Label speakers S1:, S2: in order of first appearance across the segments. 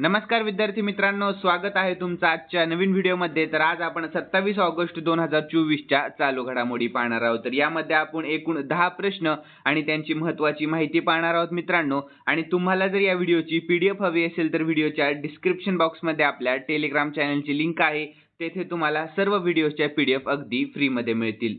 S1: नमस्कार विद्यार्थी मित्रांनो स्वागत आहे तुमचं आजच्या नवीन व्हिडिओमध्ये. तर आज आपण सत्तावीस ऑगस्ट दोन हजार चोवीसच्या चालू घडामोडी पाहणार आहोत. तर यामध्ये आपण एकूण दहा प्रश्न आणि त्यांची महत्वाची माहिती पाहणार आहोत मित्रांनो. आणि तुम्हाला जर या व्हिडिओची पीडीएफ हवी असेल तर व्हिडिओच्या डिस्क्रिप्शन बॉक्समध्ये आपल्या टेलिग्राम चॅनलची लिंक आहे. तेथे तुम्हाला सर्व व्हिडिओच्या पीडीएफ अगदी फ्रीमध्ये मिळतील.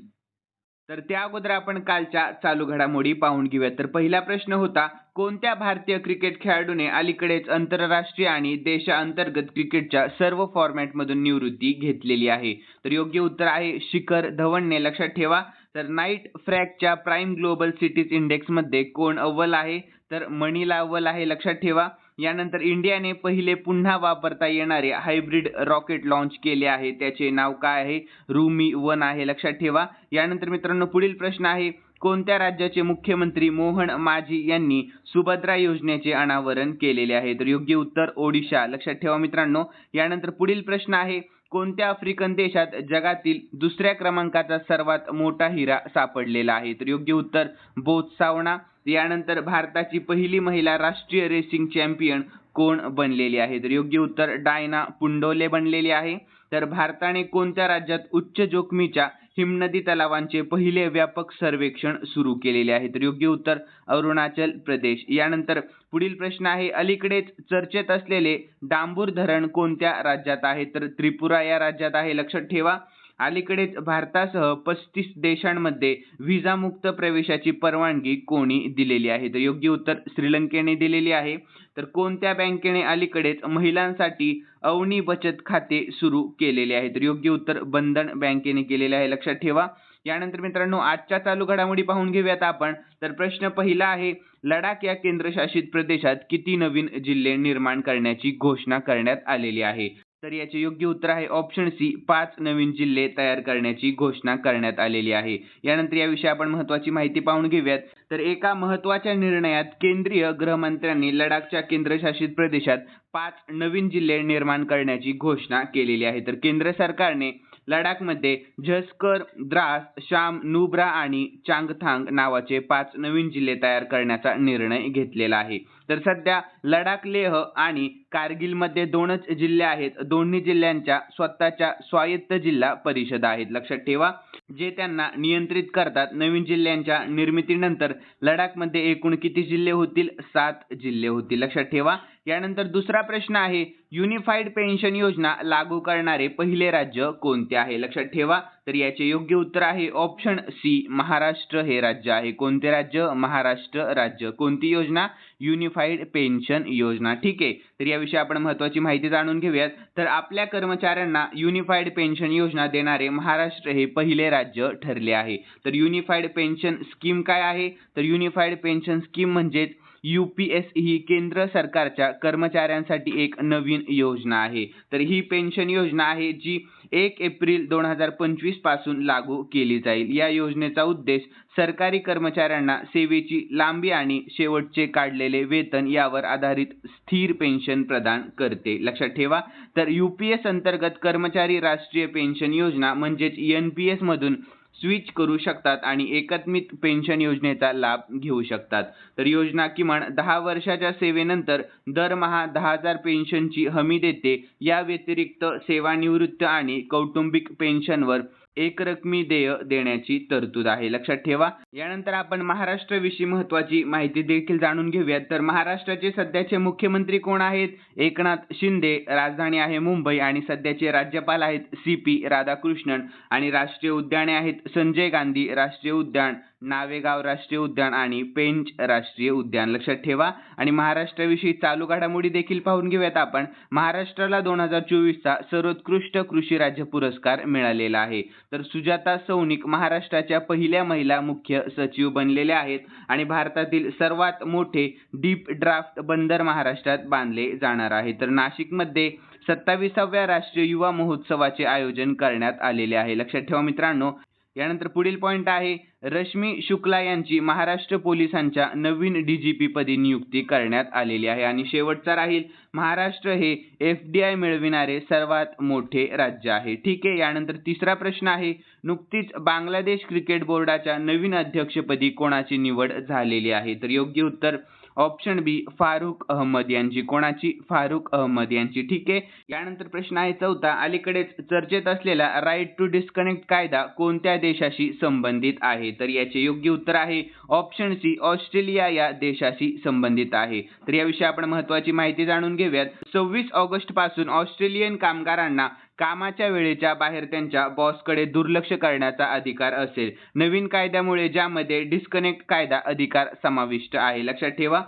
S1: तर त्या अगोदर आपण कालच्या चालू घडामोडी पाहून घेऊयात. तर पहिला प्रश्न होता कोणत्या भारतीय क्रिकेट खेळाडूने अलीकडेच आंतरराष्ट्रीय आणि देशांतर्गत क्रिकेटच्या सर्व फॉर्मॅटमधून निवृत्ती घेतलेली आहे? तर योग्य उत्तर आहे शिखर धवनने. लक्षात ठेवा तर नाईट फ्रॅकच्या प्राईम ग्लोबल सिटीज इंडेक्समध्ये कोण अव्वल आहे? तर मणीला अव्वल आहे. लक्षात ठेवा यानंतर इंडियाने पहिले पुन्हा वापरता येणारे हायब्रिड रॉकेट लॉन्च केले आहे. त्याचे नाव काय आहे? रूमी वन आहे. लक्षात ठेवा. यानंतर मित्रांनो पुढील प्रश्न आहे. कोणत्या राज्याचे मुख्यमंत्री मोहन माझी यांनी सुभद्रा योजनेचे अनावरण केलेले आहे? तर योग्य उत्तर ओडिशा. लक्षात ठेवा मित्रांनो. यानंतर पुढील प्रश्न आहे. कोणत्या आफ्रिकन देशात जगातील दुसऱ्या क्रमांकाचा सर्वात मोठा हिरा सापडलेला आहे? तर योग्य उत्तर बोत्सावना यानंतर भारताची पहिली महिला राष्ट्रीय रेसिंग चॅम्पियन कोण बनलेली आहे? तर योग्य उत्तर डायना पुंडोले बनलेली आहे. तर भारताने कोणत्या राज्यात उच्च जोखमीच्या हिमनदी तलावांचे पहिले व्यापक सर्वेक्षण सुरू केलेले आहे? तर योग्य उत्तर अरुणाचल प्रदेश. यानंतर पुढील प्रश्न आहे अलीकडेच चर्चेत असलेले डांबूर धरण कोणत्या राज्यात आहे? तर त्रिपुरा या राज्यात आहे. लक्षात ठेवा अलीकडेच भारतासह पस्तीस देशांमध्ये व्हिसामुक्त प्रवेशाची परवानगी कोणी दिलेली आहे? तर योग्य उत्तर श्रीलंकेने दिलेली आहे. तर कोणत्या बँकेने अलीकडेच महिलांसाठी अवनी बचत खाते सुरू केलेले आहे? तर योग्य उत्तर बंधन बँकेने केलेले आहे. लक्षात ठेवा. यानंतर मित्रांनो आजच्या चालू घडामोडी पाहून घेऊयात आपण. तर प्रश्न पहिला आहे लडाख या केंद्रशासित प्रदेशात किती नवीन जिल्हे निर्माण करण्याची घोषणा करण्यात आलेली आहे? तर याचे योग्य उत्तर आहे ऑप्शन सी पाच नवीन जिल्हे तयार करण्याची घोषणा करण्यात आलेली आहे. यानंतर याविषयी आपण महत्वाची माहिती पाहून घेऊयात. तर एका महत्त्वाच्या निर्णयात केंद्रीय गृहमंत्र्यांनी लडाखच्या केंद्रशासित प्रदेशात पाच नवीन जिल्हे निर्माण करण्याची घोषणा केलेली आहे. तर केंद्र सरकारने लडाखमध्ये झस्कर द्रास शाम नुब्रा आणि चांगथांग नावाचे पाच नवीन जिल्हे तयार करण्याचा निर्णय घेतलेला आहे. तर सध्या लडाख लेह आणि कारगिलमध्ये दोनच जिल्हे आहेत. दोन्ही जिल्ह्यांच्या स्वतःच्या स्वायत्त जिल्हा परिषद आहेत. लक्षात ठेवा जे त्यांना नियंत्रित करतात. नवीन जिल्ह्यांच्या निर्मितीनंतर लडाखमध्ये एकूण किती जिल्हे होतील? सात जिल्हे होतील. लक्षात ठेवा. यानंतर दुसरा प्रश्न आहे युनिफाईड पेन्शन योजना लागू करणारे पहिले राज्य कोणते आहे? लक्षात ठेवा तर याचे योग्य उत्तर आहे ऑप्शन सी महाराष्ट्र हे राज्य आहे. कोणते राज्य? महाराष्ट्र राज्य. कोणती योजना? युनिफाईड पेन्शन योजना. ठीक आहे. तर याविषयी आपण महत्वाची माहिती जाणून घेऊयात. तर आपल्या कर्मचाऱ्यांना युनिफाईड पेन्शन योजना देणारे महाराष्ट्र हे पहिले राज्य ठरले आहे. तर युनिफाईड पेन्शन स्कीम काय आहे? तर युनिफाईड पेन्शन स्कीम म्हणजेच यू पी एस ही केंद्र सरकारच्या कर्मचाऱ्यांसाठी एक नवीन योजना आहे. तर ही पेन्शन योजना आहे जी एक एप्रिल दोन हजार पंचवीसपासून लागू केली जाईल. या योजनेचा उद्देश सरकारी कर्मचाऱ्यांना सेवेची लांबी आणि शेवटचे काढलेले वेतन यावर आधारित स्थिर पेन्शन प्रदान करते. लक्षात ठेवा तर यू पी एस अंतर्गत कर्मचारी राष्ट्रीय पेन्शन योजना म्हणजेच एन पी एस मधून स्विच करू शकतात आणि एकात्मिक पेन्शन योजनेचा लाभ घेऊ शकतात. तर योजना किमान दहा वर्षाच्या सेवेनंतर दरमहा दहा हजार पेन्शनची हमी देते. या व्यतिरिक्त सेवानिवृत्त आणि कौटुंबिक पेन्शनवर एकरकमी देय देण्याची तरतूद आहे. लक्षात ठेवा. यानंतर आपण महाराष्ट्राविषयी महत्वाची माहिती देखील जाणून घेऊयात. तर महाराष्ट्राचे सध्याचे मुख्यमंत्री कोण आहेत? एकनाथ शिंदे राजधानी आहे मुंबई आणि सध्याचे राज्यपाल आहेत सी पी राधाकृष्णन. आणि राष्ट्रीय उद्याने आहेत संजय गांधी राष्ट्रीय उद्यान नावेगाव राष्ट्रीय उद्यान आणि पेंच राष्ट्रीय उद्यान. लक्षात ठेवा. आणि महाराष्ट्राविषयी चालू घडामोडी देखील पाहून घेऊयात आपण. महाराष्ट्राला दोन हजार चोवीसचा सर्वोत्कृष्ट कृषी राज्य पुरस्कार मिळालेला आहे. तर सुजाता सौनिक महाराष्ट्राच्या पहिल्या महिला मुख्य सचिव बनलेल्या आहेत आणि भारतातील सर्वात मोठे डीप ड्राफ्ट बंदर महाराष्ट्रात बांधले जाणार आहे. तर नाशिकमध्ये सत्ताविसाव्या राष्ट्रीय युवा महोत्सवाचे आयोजन करण्यात आलेले आहे. लक्षात ठेवा मित्रांनो. यानंतर पुढील पॉईंट आहे रश्मी शुक्ला यांची महाराष्ट्र पोलिसांच्या नवीन डीजीपी पदी नियुक्ती करण्यात आलेली आहे. आणि शेवटचा राहील महाराष्ट्र हे एफ डी आय मिळविणारे सर्वात मोठे राज्य आहे. ठीक आहे यानंतर तिसरा प्रश्न आहे नुकतीच बांगलादेश क्रिकेट बोर्डाच्या नवीन अध्यक्षपदी कोणाची निवड झालेली आहे? तर योग्य उत्तर ऑप्शन बी फारुख अहमद यांची. कोणाची? फारुख अहमद यांची. ठीक आहे. यानंतर प्रश्न आहे चौथा. अलीकडेच चर्चेत असलेला राईट टू डिस्कनेक्ट कायदा कोणत्या देशाशी संबंधित आहे? तर याचे योग्य उत्तर आहे ऑप्शन सी ऑस्ट्रेलिया या देशाशी संबंधित आहे. तर याविषयी आपण महत्वाची माहिती जाणून घेऊयात. सव्वीस ऑगस्टपासून ऑस्ट्रेलियन कामगारांना कामाच्या वेळेच्या बाहेर त्यांच्या बॉसकडे दुर्लक्ष करण्याचा अधिकार असेल. नवीन कायद्यामुळे ज्यामध्ये डिस्कनेक्ट कायदा अधिकार समाविष्ट आहे. लक्षात ठेवा.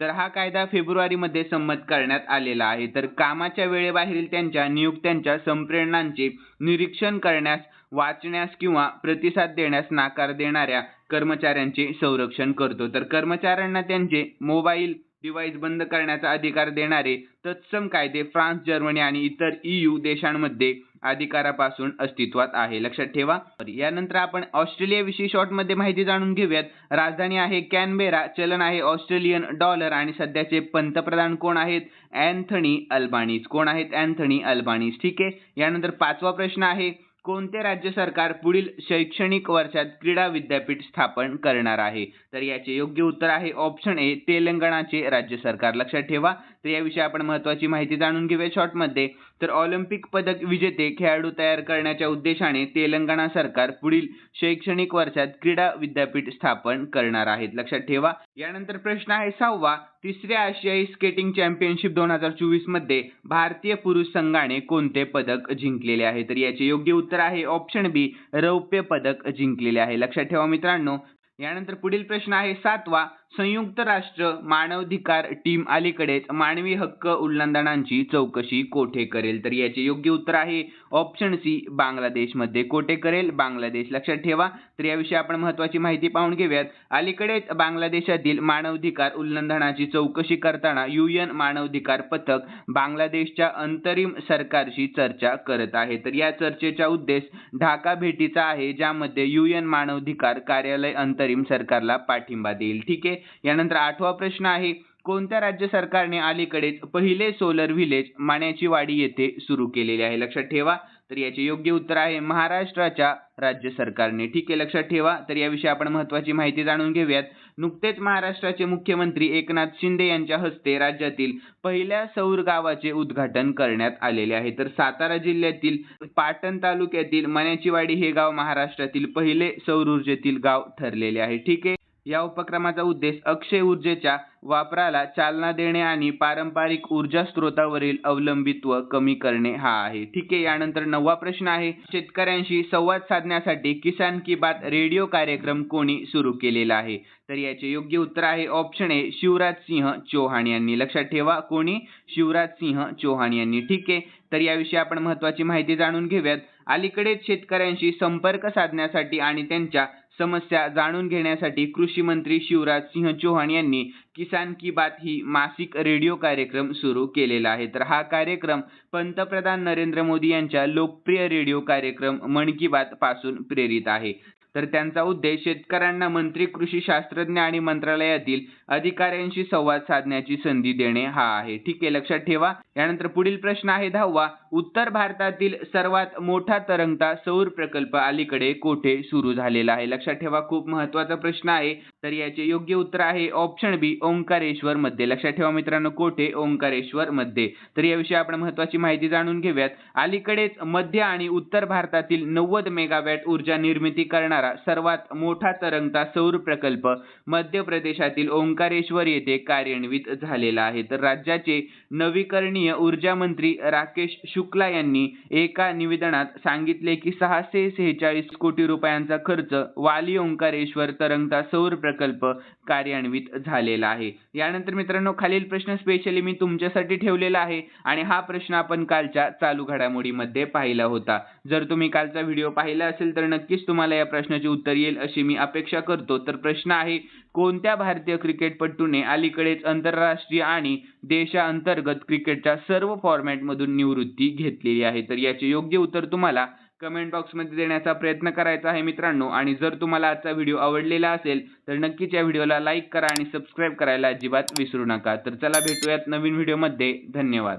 S1: तर हा कायदा फेब्रुवारीमध्ये संमत करण्यात आलेला आहे. तर कामाच्या वेळेबाहेरील त्यांच्या नियुक्त्यांच्या संप्रेरणांचे निरीक्षण करण्यास वाचण्यास किंवा प्रतिसाद देण्यास नाकार देणाऱ्या कर्मचाऱ्यांचे संरक्षण करतो. तर कर्मचाऱ्यांना त्यांचे मोबाईल डिव्हाइस बंद करण्याचा अधिकार देणारे तत्सम कायदे फ्रान्स जर्मनी आणि इतर ईयू देशांमध्ये अधिकारापासून अस्तित्वात आहे. लक्षात ठेवा. यानंतर आपण ऑस्ट्रेलियाविषयी शॉर्टमध्ये माहिती जाणून घेऊयात. राजधानी आहे कॅनबेरा. चलन आहे ऑस्ट्रेलियन डॉलर आणि सध्याचे पंतप्रधान कोण आहेत? अँथनी अल्बानीज कोण आहेत? अँथनी अल्बानीज ठीक आहे. यानंतर पाचवा प्रश्न आहे. कोणते राज्य सरकार पुढील शैक्षणिक वर्षात क्रीडा विद्यापीठ स्थापन करणार आहे? तर याचे योग्य उत्तर आहे ऑप्शन ए तेलंगणाचे राज्य सरकार. लक्षात ठेवा. तर याविषयी आपण महत्वाची माहिती जाणून घेऊया शॉर्टमध्ये तर ऑलिम्पिक पदक विजेते खेळाडू तयार करण्याच्या उद्देशाने तेलंगणा सरकार पुढील शैक्षणिक वर्षात क्रीडा विद्यापीठ स्थापन करणार आहेत. लक्षात ठेवा यानंतर प्रश्न आहे सहावा. तिसऱ्या आशियाई स्केटिंग चॅम्पियनशिप दोन हजार चोवीसमध्ये भारतीय पुरुष संघाने कोणते पदक जिंकलेले आहे? तर याचे योग्य उत्तर आहे ऑप्शन बी रौप्य पदक जिंकलेले आहे. लक्षात ठेवा मित्रांनो. यानंतर पुढील प्रश्न आहे सातवा. संयुक्त राष्ट्र मानवाधिकार टीम अलीकडेच मानवी हक्क उल्लंघनांची चौकशी कोठे करेल? तर याचे योग्य उत्तर आहे ऑप्शन सी बांगलादेशमध्ये. कोठे करेल? बांगलादेश. लक्षात ठेवा. तर याविषयी आपण महत्वाची माहिती पाहून घेऊयात. अलीकडेच बांगलादेशातील मानवाधिकार उल्लंघनाची चौकशी करताना युएन मानवाधिकार पथक बांगलादेशच्या अंतरिम सरकारशी चर्चा करत आहे. तर या चर्चेचा उद्देश ढाका भेटीचा आहे ज्यामध्ये युएन मानवाधिकार कार्यालय अंतरिम सरकारला पाठिंबा देईल. ठीक आहे? यानंतर आठवा प्रश्न आहे कोणत्या राज्य सरकारने अलीकडेच पहिले सोलर व्हिलेज माण्याची वाडी येथे सुरू केलेले आहे? लक्षात ठेवा. तर याचे योग्य उत्तर आहे महाराष्ट्राच्या राज्य सरकारने. ठीक आहे लक्षात ठेवा. तर याविषयी आपण महत्वाची माहिती जाणून घेऊयात. नुकतेच महाराष्ट्राचे मुख्यमंत्री एकनाथ शिंदे यांच्या हस्ते राज्यातील पहिल्या सौर गावाचे उद्घाटन करण्यात आलेले आहे. तर सातारा जिल्ह्यातील पाटण तालुक्यातील मण्याचीवाडी हे गाव महाराष्ट्रातील पहिले सौर ऊर्जेतील गाव ठरलेले आहे. ठीक आहे. या उपक्रमाचा उद्देश अक्षय ऊर्जेच्या वापराला चालना देणे आणि पारंपरिक ऊर्जा स्रोतावरील अवलंबित्व कमी करणे हा आहे. ठीक आहे यानंतर नववा प्रश्न आहे. शेतकऱ्यांशी संवाद साधण्यासाठी किसान की बात रेडिओ कार्यक्रम कोणी सुरू केलेला आहे? तर याचे योग्य उत्तर आहे ऑप्शन ए शिवराज सिंह चौहान यांनी. लक्षात ठेवा कोणी? शिवराज सिंह चौहान यांनी. ठीक आहे तर याविषयी आपण महत्वाची माहिती जाणून घेऊयात. अलीकडेच शेतकऱ्यांशी संपर्क साधण्यासाठी आणि त्यांच्या समस्या जाणून घेण्यासाठी कृषी मंत्री शिवराज सिंह चौहान यांनी किसान की बात ही मासिक रेडिओ कार्यक्रम सुरू केलेला आहे. तर हा कार्यक्रम पंतप्रधान नरेंद्र मोदी यांच्या लोकप्रिय रेडिओ कार्यक्रम मन की बात पासून प्रेरित आहे. तर त्यांचा उद्देश शेतकऱ्यांना मंत्री कृषी शास्त्रज्ञ आणि मंत्रालयातील अधिकाऱ्यांशी संवाद साधण्याची संधी देणे हा आहे. ठीक आहे लक्षात ठेवा. यानंतर पुढील प्रश्न आहे दहावा. उत्तर भारतातील सर्वात मोठा तरंगता सौर प्रकल्प अलीकडे कोठे सुरू झालेला आहे? लक्षात ठेवा खूप महत्त्वाचा प्रश्न आहे. तर याचे योग्य उत्तर आहे ऑप्शन बी ओंकारेश्वर मध्ये. लक्षात ठेवा मित्रांनो कोठे? ओंकारेश्वर मध्ये. तर याविषयी आपण महत्वाची माहिती जाणून घेऊयात. अलीकडेच मध्य आणि उत्तर भारतातील नव्वद मेगावॅट ऊर्जा निर्मिती करणारा सर्वात मोठा तरंगता सौर प्रकल्प मध्य प्रदेशातील ओंकारेश्वर येथे कार्यान्वित झालेला आहे. तर राज्याचे नवीकरणीय ऊर्जा मंत्री राकेश शुक्ला यांनी एका निवेदनात सांगितले की सहाशे सेहेचाळीस कोटी रुपयांचा खर्च वाली ओंकारेश्वर तरंगता सौर प्रकल्प कार्यान्वित झालेला आहे. यानंतर मित्रांनो खालील प्रश्न स्पेशली मी तुमच्यासाठी ठेवलेला आहे आणि हा प्रश्न आपण कालच्या चालू घडामोडीमध्ये पाहिला होता. जर तुम्ही कालचा व्हिडिओ पाहिला असेल तर नक्कीच तुम्हाला या प्रश्नाचे उत्तर येईल अशी मी अपेक्षा करतो. तर प्रश्न आहे कोणत्या भारतीय क्रिकेटपटूने अलीकडेच आंतरराष्ट्रीय आणि देशांतर्गत क्रिकेटच्या सर्व फॉर्मॅटमधून निवृत्ती घेतलेली आहे? तर याचे योग्य उत्तर तुम्हाला कमेंट बॉक्समध्ये देण्याचा प्रयत्न करायचा आहे मित्रांनो. आणि जर तुम्हाला आजचा व्हिडिओ आवडलेला असेल तर नक्कीच या व्हिडिओला लाईक करा आणि सबस्क्राईब करायला अजिबात विसरू नका. तर चला भेटूयात नवीन व्हिडिओमध्ये. धन्यवाद.